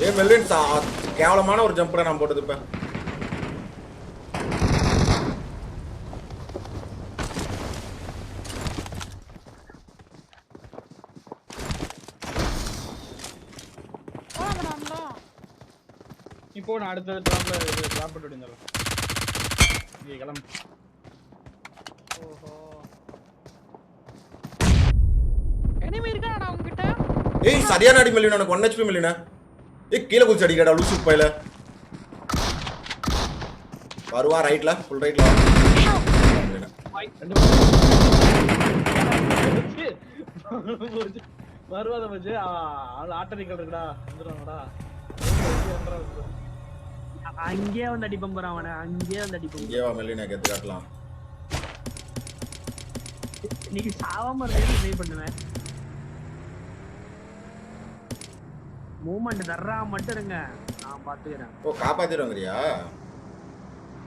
ஏ Melvin சா கேவலமான ஒரு ஜம்ப்ல நான் போட்டது இப்ப இப்போ நான் அடுத்த ட்ராப்ல இது ட்ராப் பண்ணிட்டு வந்துடுறேன் நீ கிளம்பு. ஓஹோ. எனிமி இருக்காடா உங்ககிட்ட ஏய் சரியான அடி மெல்வின் உனக்கு ஒன் ஹெச்பி மெல்வினா ஏய் கீழே குதிச்சு அடிக்கடா லூசு பையில. வருவா ரைட்ல ஃபுல் ரைட்ல வருவாத போச்சு அவள் ஆட்டரிக்கல் இருக்குடா வந்துடுவாங்கடா அங்கேயே வந்து அடிப்பம் போறான் அவனை அங்கேயே வந்து அடிப்பம். இங்கே வா மெல்வினா கெத்து காட்டலாம். இன்னைக்கு சாவாம இருந்து ட்ரை பண்ணுவேன்? மூமெண்ட் தர்றா மட்டும் இருங்க. நான் பாத்துக்கிறேன். ஓ காப்பாத்திடுவாங்கறியா?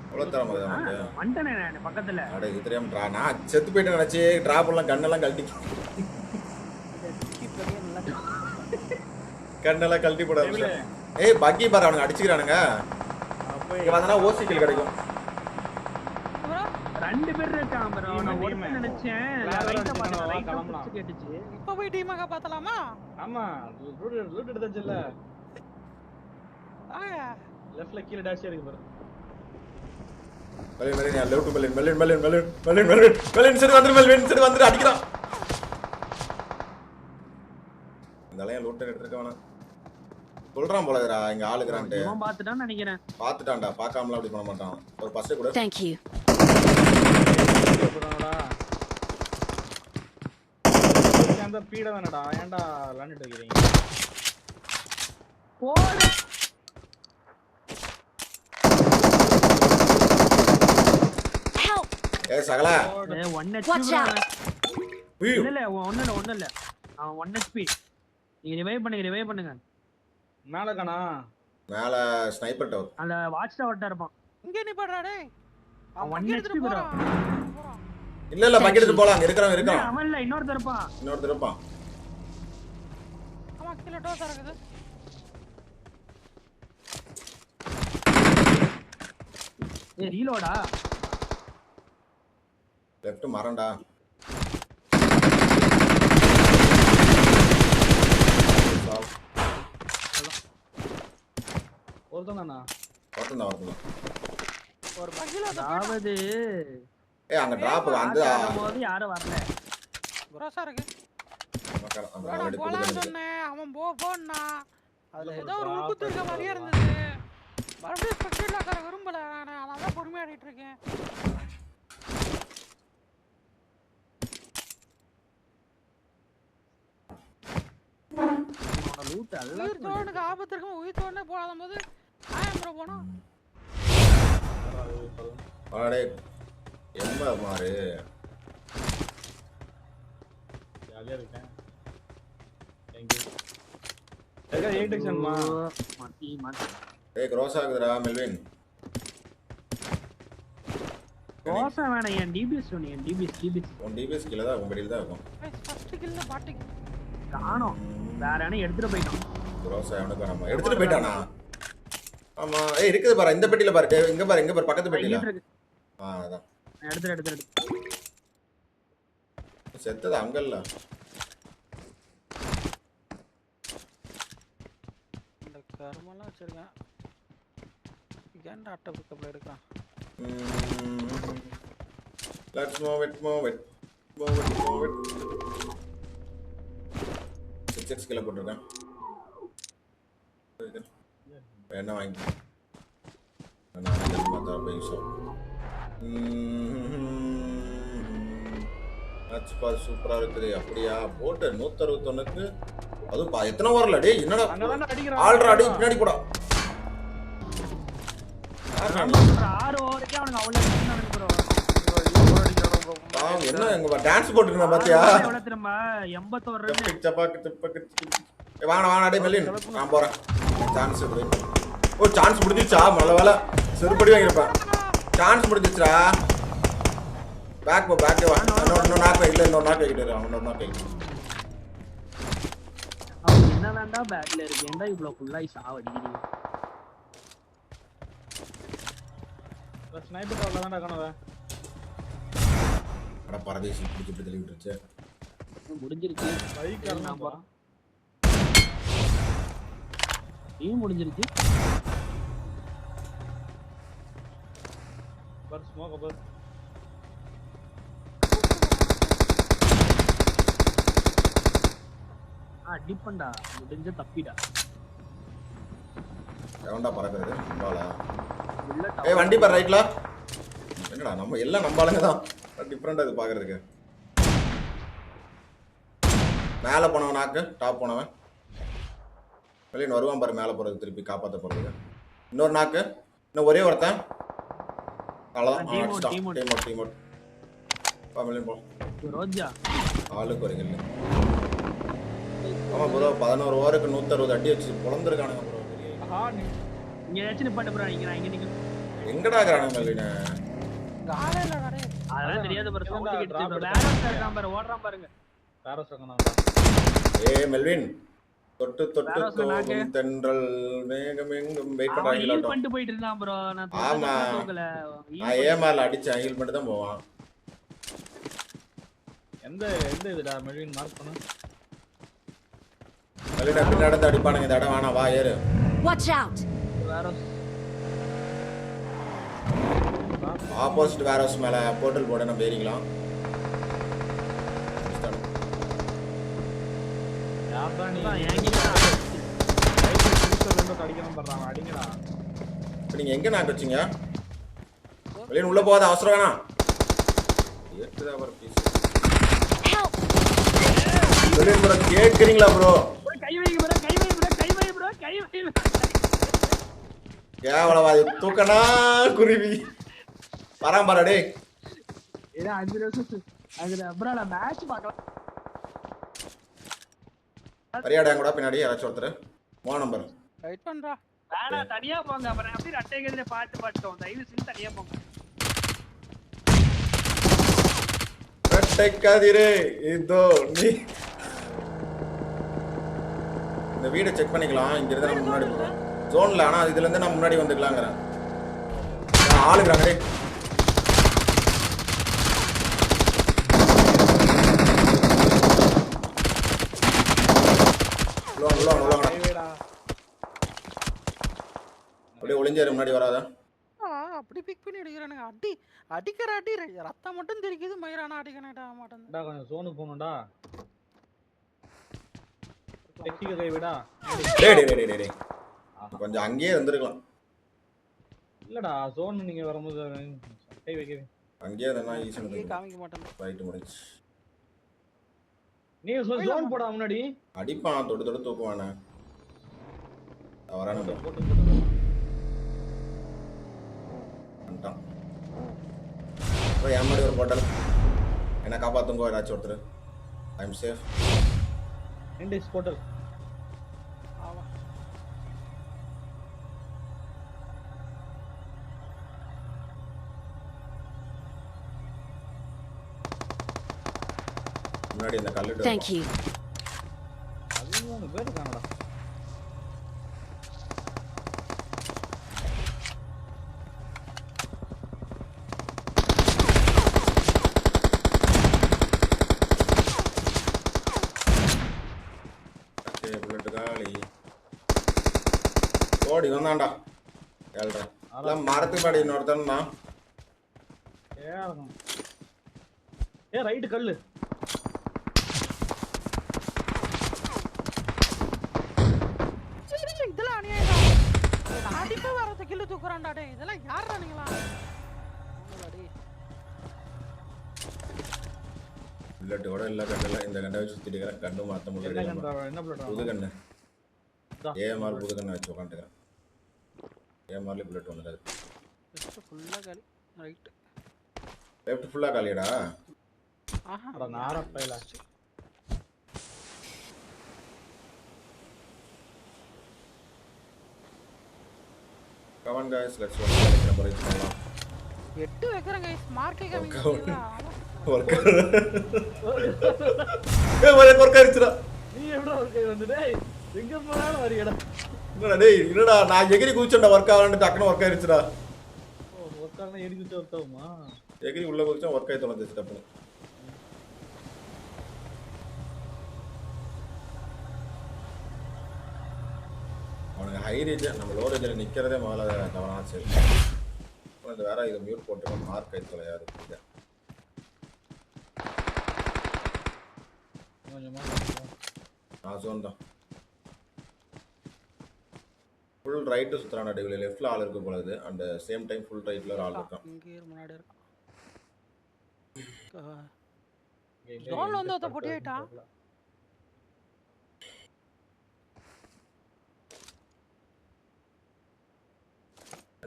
எவ்வளோ தர மாதிரி நமக்கு வந்துட்டேனே நான் பக்கத்துல. அட இது தெரியாம நான் செத்து போயிட்டு நினைச்சு டிராப் எல்லாம் கண்ணெல்லாம் கழட்டி கண்ணெல்லாம் கழட்டி போட ஆரம்பிச்சிட்டேன். ஏய் பக்கி பாரு அவனுங்க அடிச்சுக்கிறானுங்க. இங்க வந்தனா ஓசிக்கல் கிடைக்கும். ரெண்டு பேர் இருக்கான் bro. நான் டீமே, ஒருத்தன் டீமே. நினைச்சேன். வேற ரைட்ட ஒருத்தன் பார்த்தேன் வா, ரைட்ட கிளம்பலாம். புடிச்சு கேட்டுச்சு இப்ப போய் டீமாக பார்த்தலாமா ஆமா. லெஃப்ட்ல கீழே டேஷ் இருக்கு பாரு. Mellin Mellin left Mellin Mellin Mellin Mellin Mellin Mellin Mellin சரி வந்துரு மெலின் சரி வந்துரு அடிக்கிறான். அலையன் லூட் எடுத்துருக்க வேணாம். சொல்றான் போலதுடா இங்க ஆளுக்குறான்ட்டு நினைக்கிறேன். பாத்துட்டான்டா பார்க்காமலாம் அப்படி பண்ண மாட்டான். ஒரு ஃபர்ஸ்ட் கூட. அந்த பீட தானடா ஏன்டா விளையாண்டுட்டு இருக்கீங்க போடு. Help! ஏ சகல. One Watch HP out! உய்யு. இல்ல இல்ல ஒண்ணு இல்ல ஒண்ணு இல்ல. அவன் ஒன் ஹெச்பி நீங்க ரிவைவ் பண்ணுங்க ரிவைவ் பண்ணுங்க. மேல காணா மேல ஸ்னைப்பர் டவர் அந்த வாட்ச் டவர்ட்ட இருப்பான். இங்கே நீ படுறா டேய். அவன் அவன் one இங்கே எடுத்துட்டு HP bro. போறான் போறான். இல்ல இல்ல பக்கெட் எடுத்து போலாம். அங்க இருக்கிறவன் இல்ல, இருக்கான். அவன் இல்ல இன்னொருத்தர் இருப்பான். இன்னொருத்தர் இருப்பான். ஆமா கீழே டோஸ் இருக்குது ஏ ரீலோடா லெஃப்ட் ஒருத்தன் தான்? ஒருத்தன் தான் ஒரு பகில அதாவது ஏய் அங்க டிராப் வந்து. போது யாரும் வரல. குரோசா இருக்கு. நான் சொன்னேன். அவன் போ போன்னா. அதுல ஏதோ ஒரு உள்குத்து இருக்க மாதிரியே இருக்கு. இருந்தது. மறுபடியும் ஸ்பெஷல் ஆக்கார விரும்பல நான். அதனால தான் பொறுமையா ஆடிட்டு இருக்கேன். லூட் உயிர் தோணுக்கு ஆபத்து இருக்கும் உயிர் தோணே போகாத போது ஆயம் ப்ரோ போனா. வாடே எம்ம மாறு. ஜாலியா இருக்கேன் ஏய் க்ரோஸ் ஆகுதுடா மெல்வின். தோசை வேணாம் என் டிபிஎஸ் வேணும் என் டிபிஎஸ் டிபிஎஸ் உன் டிபிஎஸ் கீழே தான் உன் படியில் தான் இருக்கும். ஃபர்ஸ்ட் கில்ல காணோம். வேற எடுத்துட்டு போயிட்டோம் க்ரோஸ் அவனுக்கு நம்ம எடுத்துட்டு போயிட்டானா? ஆமா ஏய் இருக்குது பாரு இந்த பெட்டியில பாரு இங்க பாரு இங்க பாரு பக்கத்து இருக்கு. ஆ அதான். செத்தது அங்க இல்ல இந்த கருமெல்லாம் வச்சிருக்கேன். ஏன்டா அட்டை பிக்கப்ல எடுக்கிறான்? Let's move it move it move it move it six six kilo போட்டிருக்கேன். என்ன வாங்கி நான் பார்த்தா போய் மேட்ச் பால் சூப்பரா இருக்குது. அப்படியா? போட்டு நூத்தறுபத்தொன்னுக்கு அதுவும் பா எத்தனை ஓவரில் டேய் என்னடா? அங்கதான்டா அடிக்கிறான். ஆல்ரா அடி பின்னாடி பாவம், என்ன எங்க டான்ஸ் போட்டுருந்தேன் பாத்தியா? வாங்கடா வாங்கடா டேய் மெல்லின். நான் போறேன். சான்ஸ் ஓ சான்ஸ் முடிஞ்சிச்சா நல்ல வேலை. செருப்படி வாங்கியிருப்பேன். சான்ஸ் முடிஞ்சிச்சுடா பேக் போ பேக் வா இன்னொரு வை. இல்ல இன்னொரு நாக்கு வைக்கிட்டு. அவன் இன்னொரு வைக்கிட்டு அவனுக்கு என்ன வேண்டா பேக்ல இருக்கு? ஏன்டா இவ்வளவு ஃபுல்லாகி சாவடிக்கிறீங்க ஸ்னைப்பர் டவர்ல தான்டா கனவ அட பரதேசி பிடிச்சி இப்படி தள்ளி விட்டுருச்சு. முடிஞ்சிருச்சு. பைக் போறேன். ஏன் முடிஞ்சிருச்சு. பர் ஸ்மோக் பர் ஆ டிப்பண்டா முடிஞ்ச தப்பிடா. எவன்டா பறக்கிறது? நம்பாலா ஏய் வண்டி பாரு ரைட்ல என்னடா நம்ம எல்லாம் நம்பாளுங்க தான். டிஃப்ரெண்டா இது பாக்குறதுக்கு. மேல போனவன் நாக்கு டாப் போனவன். வெளியே வருவான் பாரு மேல போறது திருப்பி காப்பாத்த போறதுக்கு. இன்னொரு நாக்கு இன்னும் ஒரே ஒருத்தன். அவ்வளவுதான். அடிச்சிட்டான். டீம் அவுட் டீம் அவுட் பா வெளியே போ. ரோஜா. ஆளுக்கு ஒரு கில்லு ஆமா ப்ரோ பதினோரு ஓவருக்கு நூத்தறுபது அடி வச்சு பொழந்திருக்கானுங்க ப்ரோ இங்க ஏதாச்சும் நிப்பாட்டு ப்ரோ இங்க எங்கடா இருக்கிறானுங்க வெளியின இங்க ஆளே இல்ல நிறைய அதெல்லாம் தெரியாத பாரு சவுண்ட் கேட்டு இருக்கான் ஓடுறான் பாருங்க. ஏ மெல்வின் தொட்டு தொட்டு. தோகும் தென்றல் மேகம் எங்கும் வெயிட் ஹீல் பண்ணிட்டு போயிட்டு இருந்தான் ப்ரோ நான் ஆமா. தூக்கல நான் ஏமாறல அடிச்சேன் ஹீல் பண்ணிட்டு தான் போவான். எந்த எந்த இதுடா மெல்வின் மார்க் பண்ணு. வெளியிட பின்னாடி அடிப்பானுங்க. இந்த இடம் வேணாம் வா ஏறு. Out! வேற ஆப்போசிட் வேர் ஹவுஸ் மேல போர்ட்டல் போட நம்ம ஏறிக்கலாம். இப்போ நீங்க எங்க நாக்கு வச்சீங்க? வெளியே உள்ள போகாத அவசரம் வேணாம். Help! வெளியே ப்ரோ கேட்குறீங்களா ப்ரோ bro, கை வை ப்ரோ கை வை ப்ரோ கை வை ப்ரோ கை வை bro. கேவலவாதி தூக்கனா குருவி. பராமரா டேய். ஏன்னா அஞ்சு நிமிஷம் அது அப்புறம் நான் மேட்ச் பார்க்கலாம். சரியாடா கூட பின்னாடி யாராச்சும் ஒருத்தர். மூணு நம்பர் வெயிட் பண்றா. வேணாம் தனியா போங்க. அப்புறம் அப்படியே ரெட்டை கதிர பாட்டு பாட்டோம் தயவு செஞ்சு தனியா போங்க. ரெட்டை கதிரே இதோ நீ. இந்த வீடை செக் பண்ணிக்கலாம். இங்க இருந்து நம்ம முன்னாடி போறோம் ஜோன்ல ஆனா இதுல இருந்து நான் முன்னாடி வந்துக்கலாங்கிறேன். ஆ, ஆளுக்குறாங்க டேய் உள்ள வாங்க, உள்ள வாங்க, உள்ள வாங்க. கைவேடா அப்படியே ஒளிஞ்சாரு முன்னாடி வராத. ஆ அப்படி பிக் பண்ணி அடிக்கிறானுங்க. அடி அடிக்கிற அடி ரத்தம் மட்டும் தெரிக்குது மயிரானா அடிக்கணட்டா மாட்டேன் கொஞ்சம் சோனுக்கு போகணும்டா. டெக்னிக்க கைவிடா டேய் டேய் டேய் டேய், டேய். கொஞ்சம் அங்கேயே இருந்திருக்கலாம். இல்லடா சோன் நீங்க வரும்போது கை வைக்க அங்கேயே ஈஸியாக இங்கேயே இருந்திருக்கலாம். காமிக்க மாட்டேன் ரைட்டு முடிஞ்சு நீ சோன் போடா முன்னாடி. அடிப்பான் தொட்டு தொட்டு தூக்குவானே. வரானு. போட்டு வந்துட்டான். என் மாதிரி ஒரு போட்டல். என்ன காப்பாத்துங்கோ ஏதாச்சும் ஒருத்தர். ஐம் சேஃப் இண்டிஸ் போட்டல் முன்னாடி இந்த கல்லுட்டு Thank you. பதிமூணு பேர் இருக்காங்கடா. ஓடி எல்லாம் மரத்து பாடி இன்னொருத்தன்னா ஏறணும் ஏ ரைட்டு கல்லு சரி, இதெல்லாம் அநியாயம் அடிப்பு வரத தூக்குறான்டா டேய் இதெல்லாம் யாரா நீங்களா? ஆமாடா டேய். புல்லட்டு கூட இல்லை. கண்டில் இந்த கண்டை வச்சு சுற்றிட்டு இருக்கிறேன் கண்ணு மாற்ற என்ன முடியல என்ன புது பண்ணுறாங்க கண்ணு. ஏஎம்ஆர் புது கண்ணை வச்சு உட்காந்துக்கிறேன் ஏஎம்ஆர்லேயே புல்லட் வந்துடாது Just full-ஆ காலி. ரைட் லெஃப்ட் ஃபுல்லாக காலியடா? ஆஹா. அட நாரப்பையில கவன் காய்ஸ் லெட்ஸ் ஒர்க் கிடைக்கிற முறை பண்ணலாம் எட்டு வைக்கிறேன் கைஸ் மார்க்கே Workout. காமிங்க ஒர்க் ஏ ஒரே ஒர்க் ஆயிடுச்சுடா நீ எப்படா ஒரு கை வந்து டேய் எங்க போனாலும் வரியடா என்னடா டேய் என்னடா நான் எகிரி குதிச்சேன்டா ஒர்க் ஆகலன்னு டக்குனு ஒர்க் ஆயிருச்சுடா ஓ ஒர்க்கான எடி குச்சி ஒர்க் ஆகுமா எகிரி உள்ள குதிச்சா ஒர்க் ஆகி தொலைஞ்சிச்சு டப்புனு அவனுக்கு ஹை ரேஜ் நம்ம லோ ரேஜில் நிற்கிறதே முதல்ல கவனம் சரி அப்புறம் இந்த வேற இதை மியூட் போட்டு மார்க் ஆகி தொலையாது இங்க. கொஞ்சமா நான் ஜோன் தான். ஃபுல் ரைட்டு சுற்றுறான் டிவில லெஃப்டில் ஆள் இருக்க போலது அண்ட் சேம் டைம் ஃபுல் ரைட்டில் ஒரு ஆள் இருக்கான். முன்னாடி வந்து பொட்டி ஆயிட்டான்.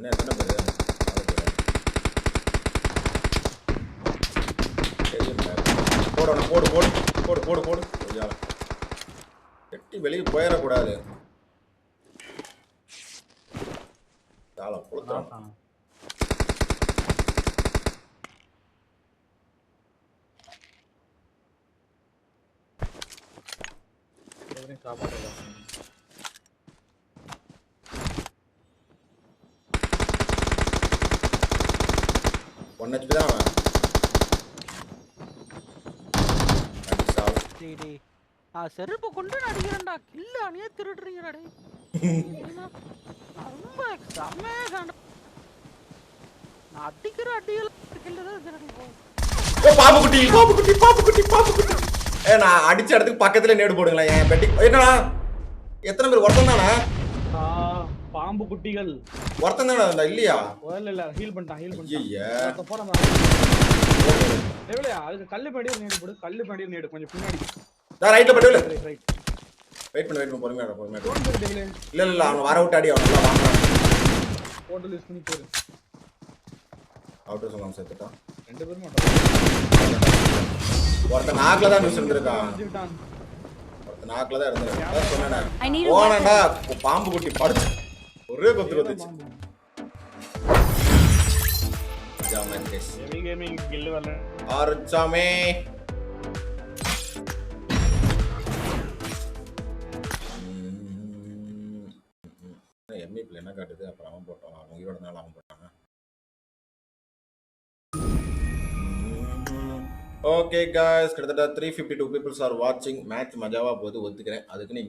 என்ன எத்தனை பேர் போடு போடு போடு போடு போடு போடு. ஐயால எட்டி வெளியே போயிடக்கூடாது. தாளம் புளுத்தான் ஆஹா. சாவு. டேய் டேய். நான் செருப்பு கொண்டு நான் அடிக்கிறேன்டா. கில்ல அணியே திருடுறீங்கடா டேய். ரொம்ப செம்மையா நான் அடிக்கிற அடியில் கில்ல தான் திருடி போகும் ஓ பாம்பு குட்டி பாம்பு குட்டி பாம்பு குட்டி பாம்பு குட்டி ஏ நான் அடிச்ச இடத்துக்கு பக்கத்துல நேடு போடுங்களேன். என் பெட்டி என்னடா? எத்தனை பேர் ஒருத்தன் தானே ஆ, பாம்பு குட்டிகள். ஒருத்தன் தானே இருந்தா இல்லையா? இல்ல இல்ல ஹீல் பண்ணிட்டான் ஹீல் பண்ணிட்டான். போறான் எவ்வளவு அதுக்கு கல்லு படி நேடு போடு. கல்லு படி நேடு கொஞ்சம் பின்னாடி. நான் ரைட்ல பட்டு ரைட் ரைட் வெயிட் பண்ணு வெயிட் பண்ணு பொறுமையா இரு, பொறுமையா இரு. இல்ல இல்ல அவன் வர விட்டு அடி அவன் நல்லா வாங்குறான். போட்டோ யூஸ் பண்ணி போடு. அவுட்டர் சொல்லாம சேர்த்துட்டான் ரெண்டு பேரும் ஒருத்தன் நாக்குல தான் நியூஸ் இருந்திருக்கான் ஒருத்தன் நாக்குல தான் இருந்திருக்கான். அதான் சொன்னேனே. போனேன்டா பாம்பு குட்டி படுத்து ஒரே ஹெவி கேமிங் கில் வரல ஆரச்சாமே எம்இபில் என்ன காட்டுது அப்புறம் அவன் போட்டான் அவன் உயிரோட நாள் அவன் போட்டாங்க ஓகே காய்ஸ் கிட்டத்தட்ட three fifty two peoples are வாட்சிங் மேட்ச் மஜாவா போகுது ஒத்துக்கிறேன் அதுக்குன்னு